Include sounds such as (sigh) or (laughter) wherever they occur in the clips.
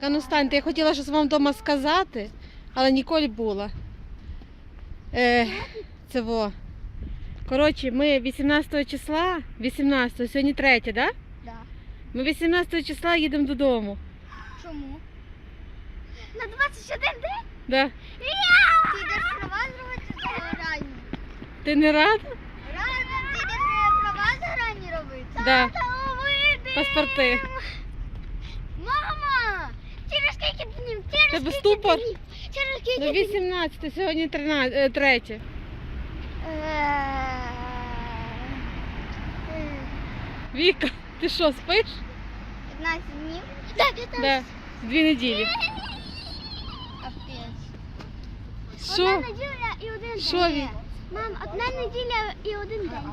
Так, а ну станьте, я хотіла щось вам вдома сказати, але ніколи була. Е, це во. Коротше, ми 18 числа, 18, сьогодні 3, так? Да? Да. Ми 18 числа їдемо додому. Чому? На 21 день? Да. Ти йдеш права зробити чи ранні? Ти не рада? Рано ти йдеш права зарані робити? Да. Паспорти. Тебе скільки ступор? днів? Через скільки Ну днів? 18, сьогодні 13, е, 3. Е, Віка, ти що, спиш? 15 днів? Так, 15. Да. Дві неділі. Капець. Що? Одна неділя і один Що день. він? Мам, одна неділя і один день.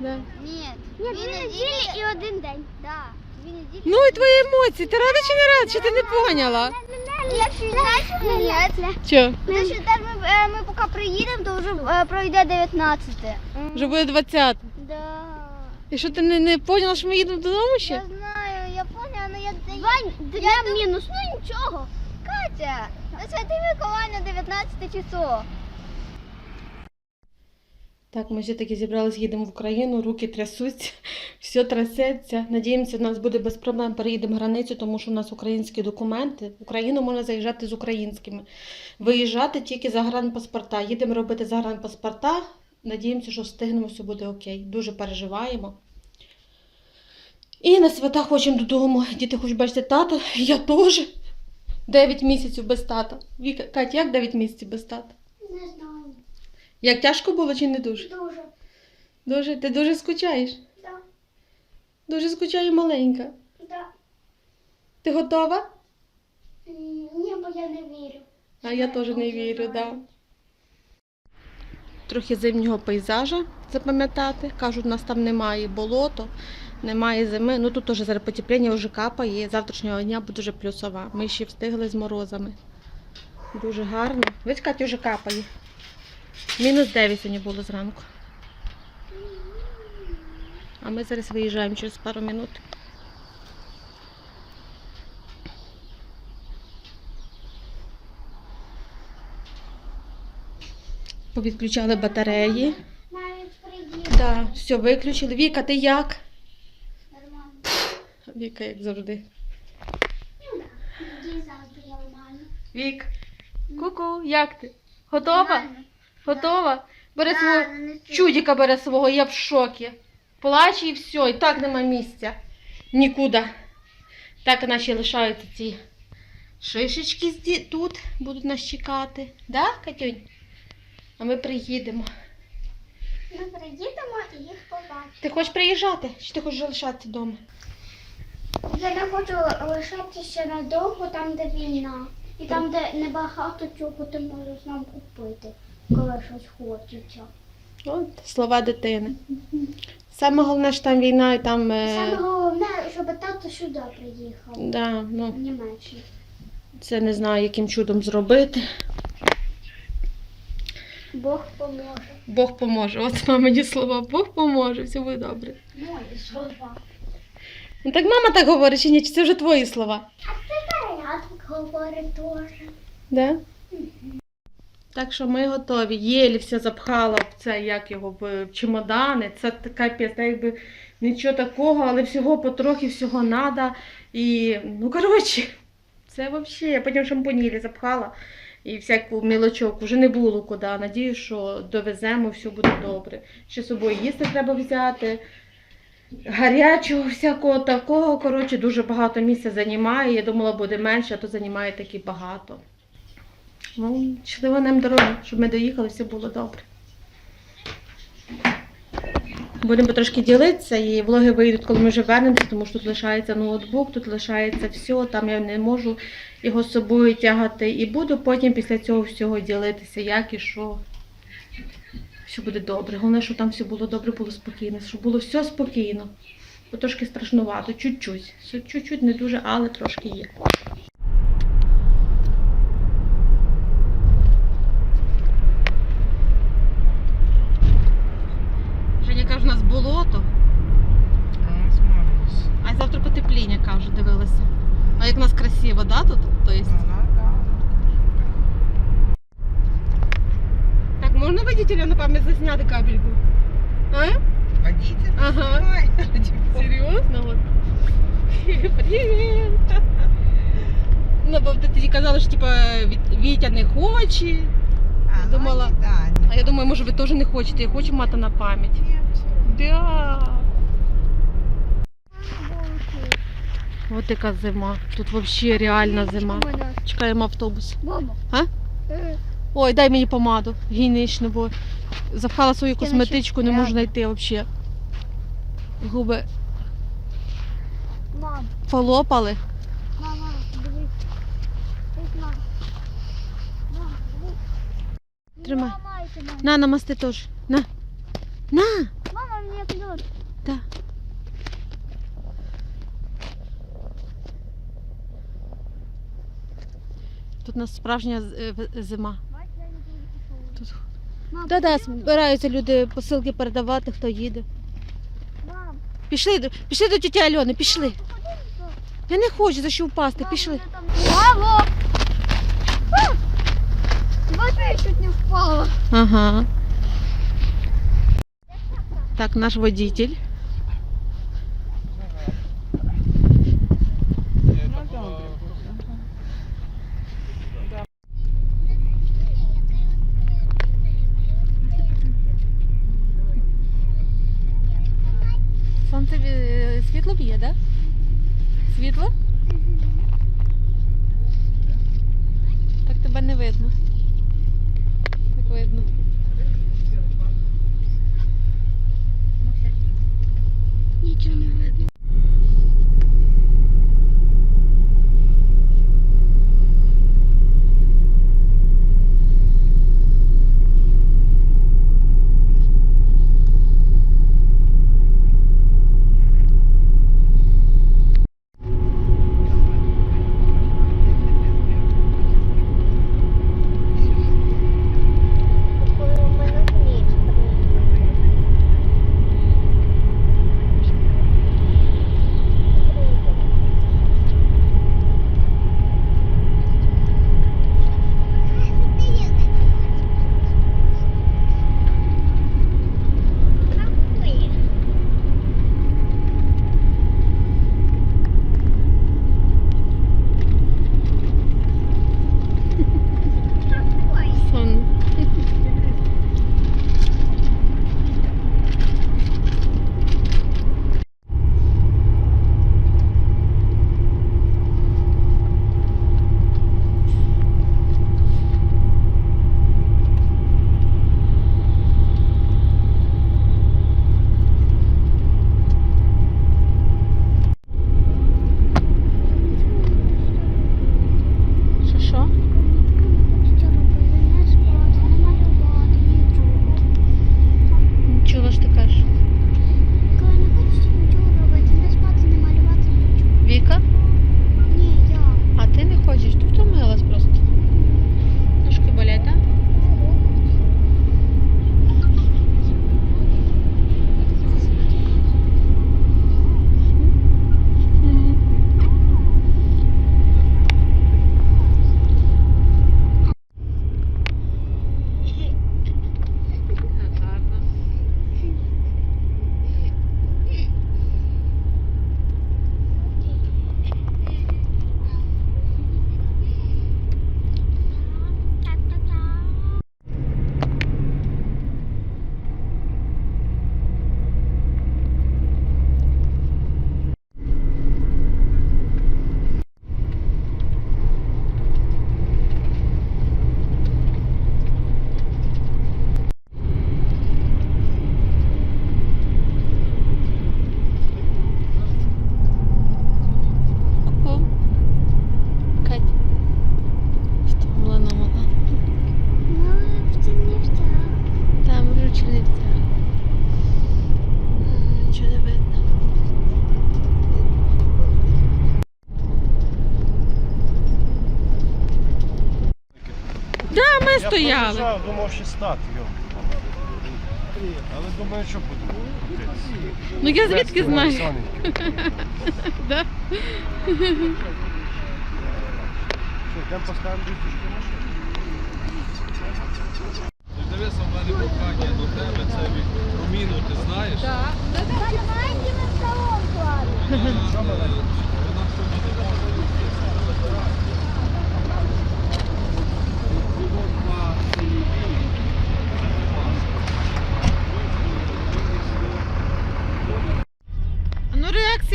Да. Ні, дві неділі і один день. Да. Дві неділі. Ну і твої емоції, ти рада чи не рада? Чи ти не поняла? Якщо знаєш, ні. Що? Тому що тепер ми, е, ми поки приїдемо, то вже е, пройде 19. Вже буде 20. Да. І що ти не, не поняла, що ми їдемо додому ще? Я знаю, я поняла, але я... Два дня мінус, ну нічого. Катя, на Святий Миколай на 19 число. Так, ми все-таки зібрались, їдемо в Україну, руки трясуться, (laughs) все трясеться. Надіємося, у нас буде без проблем. Переїдемо границю, тому що у нас українські документи. В Україну можна заїжджати з українськими. Виїжджати тільки загранпаспорта. Їдемо робити загранпаспорта. Надіємося, що встигнемо, все буде окей. Дуже переживаємо. І на свята хочемо додому. Діти хочуть бачити тата. Я теж. 9 місяців без тата. Катя, як 9 місяців без тата? Не знаю. Як тяжко було чи не дуже? Дуже. Дуже, ти дуже скучаєш? Да. Дуже скучаю маленька. Да. Ти готова? Ні, бо я не вірю. А я теж не вірю, да. Трохи зимнього пейзажа запам'ятати. Кажуть, у нас там немає болото, немає зими. Ну тут теж зараз потепління вже капає. Завтрашнього дня буде вже плюсова. Ми ще встигли з морозами. Дуже гарно. Весь Катя вже капає. Мінус 9 сьогодні було зранку. А ми зараз виїжджаємо через пару минут. Повідключали батареї. Так, все, виключили. Віка, ти як? Нормально. Віка, як завжди. Вік, ку-ку, як ти? Готова? Готова? Бере Да, свого нанесу. чудіка бере свого, я в шокі. Плаче і все, і так нема місця. Нікуди. Так наші лишаються ці шишечки зді- тут будуть нас чекати. Да, Катюнь? А ми приїдемо. Ми приїдемо і їх побачимо. Ти хочеш приїжджати? Чи ти хочеш лишатися вдома? Я не хочу лишатися надовго там, де війна. І там, де небагато чого ти можеш нам купити, коли щось хочеться. От слова дитини. Саме головне, що там війна і там. Е... Саме головне, щоб тато сюди приїхав, Да, ну, в Німеччину. це не знаю, яким чудом зробити. Бог поможе. Бог поможе. От (laughs) мамині слова. Бог поможе, все буде добре. Мої слова. Ну так мама так говорить, чи ні? Чи це вже твої слова? А тепер я так говорю теж. Да? Так що ми готові. Єлі все запхала в це, як його, в чемодани. Це така п'ята, якби нічого такого, але всього потрохи, всього надо. І, ну, коротше, (laughs) це взагалі. Я потім шампунь Єлі запхала і всяку мілочок вже не було куди. Надію, що довеземо, все буде добре. Ще з собою їсти треба взяти. Гарячого всякого такого, коротше, дуже багато місця займає. Я думала, буде менше, а то займає таки багато. Ну, щасливо нам дороги, щоб ми доїхали, все було добре. Будемо потрошки ділитися і влоги вийдуть, коли ми вже вернемося, тому що тут лишається ноутбук, тут лишається все, там я не можу його з собою тягати. І буду потім після цього всього ділитися, як і що. Все буде добре. Головне, щоб там все було добре, було спокійно, щоб було все спокійно. Бо трошки страшнувато, чуть-чуть. Чуть-чуть не дуже, але трошки є. Женя каже, у нас болото, а завтра потепління, каже, дивилася. А як у нас красиво, да, тут? тут? То есть. Так, можна водителя на пам'ять засняти капельку? А? Водитель? Ага. Ой. Серйозно? Вот. Привіт! Ну, бо ти тоді казала, що типа Віт- Вітя не хоче. А, ну, Думала. они, да, они- А я думаю, може ви теж не хочете, я хочу мати на пам'ять. Нет, всё равно. Да. От яка зима. Тут взагалі реальна зима. Чекаємо автобус. Мама. А? Е, Ой, дай мені помаду гігієнічну, бо запхала свою косметичку, не можу знайти взагалі. Губи Мам, полопали. мама. Не Тримай. На, намасти теж. На. На! Мама, мені клюн. Да. Тут у нас справжня е, зима. Тут... Мам, Да-да, збираються люди посилки передавати, хто їде. Мам, Пішли, до- пішли до тіті Альони, пішли. Я не хочу за що впасти, пішли. Мамо! А! Я чуть не впала. Ага. Так, наш водитель. Ну, добре. Сонце світло б'є, да? Світло? Так тебе не видно. Так видно. Ми Я стояли. проїжджав, думав, що стати, йо. Але думаю, що буду. Ну я звідки знаю? (laughs) Да? Йдемо поставимо дитячку машину. Дивися, в мене прохання до тебе, це від проміну, ти знаєш? Так. Давайте ми в салон кладемо. Вона вона сьогодні не може.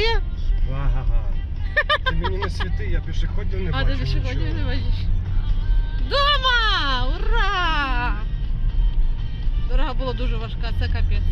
Реакція? Ага. Ти мені не світи, я пішоходів не А, бачу. ти пішоходів не бачиш. Дома! Ура! Дорога була дуже важка, це капець.